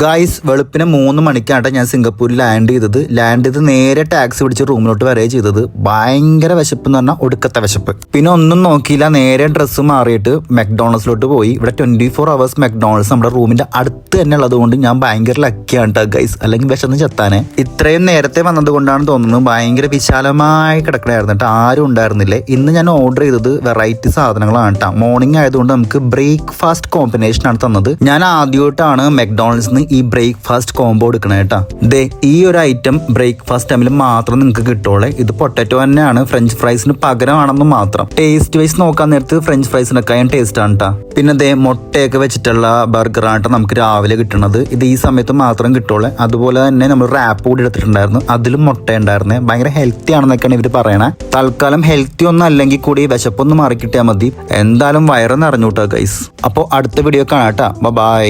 Guys വെളുപ്പിന് മൂന്ന് മണിക്കാണ് ഞാൻ സിംഗപ്പൂരിൽ ലാൻഡ് ചെയ്തത്. ലാൻഡ് ചെയ്ത് നേരെ ടാക്സി പിടിച്ച് റൂമിലോട്ട് വരെ ചെയ്തത്. ഭയങ്കര വിശപ്പ് എന്ന് പറഞ്ഞാൽ ഒടുക്കത്തെ വിശപ്പ്. പിന്നെ ഒന്നും നോക്കിയില്ല നേരെ ഡ്രസ്സ് മാറിയിട്ട് മെക്ഡോണൽസിലോട്ട് പോയി. ഇവിടെ ട്വന്റി ഫോർ അവേഴ്സ് മെക്ഡോണൾസ് നമ്മുടെ റൂമിന്റെ അടുത്ത് തന്നെ ഉള്ളതുകൊണ്ട് ഞാൻ ഭയങ്കര ലക്കിയാണ് കേട്ടോ ഗൈസ് അല്ലെങ്കിൽ വിശന്ന് ചെത്താനെ. ഇത്രയും നേരത്തെ വന്നത് കൊണ്ടാണ് തോന്നുന്നത് ഭയങ്കര വിശാലമായി കിടക്കണായിരുന്നു കേട്ടോ ആരും ഉണ്ടായിരുന്നില്ലേ. ഇന്ന് ഞാൻ ഓർഡർ ചെയ്തത് വെറൈറ്റി സാധനങ്ങളാണ് കേട്ടോ മോർണിംഗ് ആയതുകൊണ്ട് നമുക്ക് ബ്രേക്ക്ഫാസ്റ്റ് കോമ്പിനേഷൻ ആണ് തന്നത്. ഞാൻ ആദ്യമായിട്ടാണ് മെക്ഡോണൾഡ്സിന് ഈ ബ്രേക്ക്ഫാസ്റ്റ് കോംബോ എടുക്കണേ കേട്ടോ ദേ ഈ ഒരു ഐറ്റം ബ്രേക്ക്ഫാസ്റ്റ് ടൈമിൽ മാത്രം നിങ്ങൾക്ക് കിട്ടുള്ളേ ഇത് പൊട്ടറ്റോ തന്നെയാണ്. ഫ്രഞ്ച് ഫ്രൈസിന് പകരമാണെന്ന് മാത്രം. ടേസ്റ്റ് വൈസ് നോക്കാൻ നേരത്ത് ഫ്രഞ്ച് ഫ്രൈസിനൊക്കെയും ടേസ്റ്റ് ആണ് കേട്ടോ പിന്നെ ദേ മുട്ടയൊക്കെ വെച്ചിട്ടുള്ള ബർഗറാണ് നമുക്ക് രാവിലെ കിട്ടുന്നത് ഇത് ഈ സമയത്ത് മാത്രം കിട്ടുള്ളൂ അതുപോലെ തന്നെ നമ്മൾ റാപ്പ് കൂടി എടുത്തിട്ടുണ്ടായിരുന്നു. അതിലും മുട്ട ഉണ്ടായിരുന്നേ ഭയങ്കര ഹെൽത്തി ആണെന്നൊക്കെയാണ് ഇവർ പറയണേ. തൽക്കാലം ഹെൽത്തി ഒന്നും അല്ലെങ്കിൽ കൂടി വിശപ്പൊന്ന് മാറി കിട്ടിയാൽ മതി. എന്തായാലും വയറ് നിറഞ്ഞു കേട്ടോ ഗൈസ് അപ്പോൾ അടുത്ത വീഡിയോ കാണാം കേട്ടോ ബൈ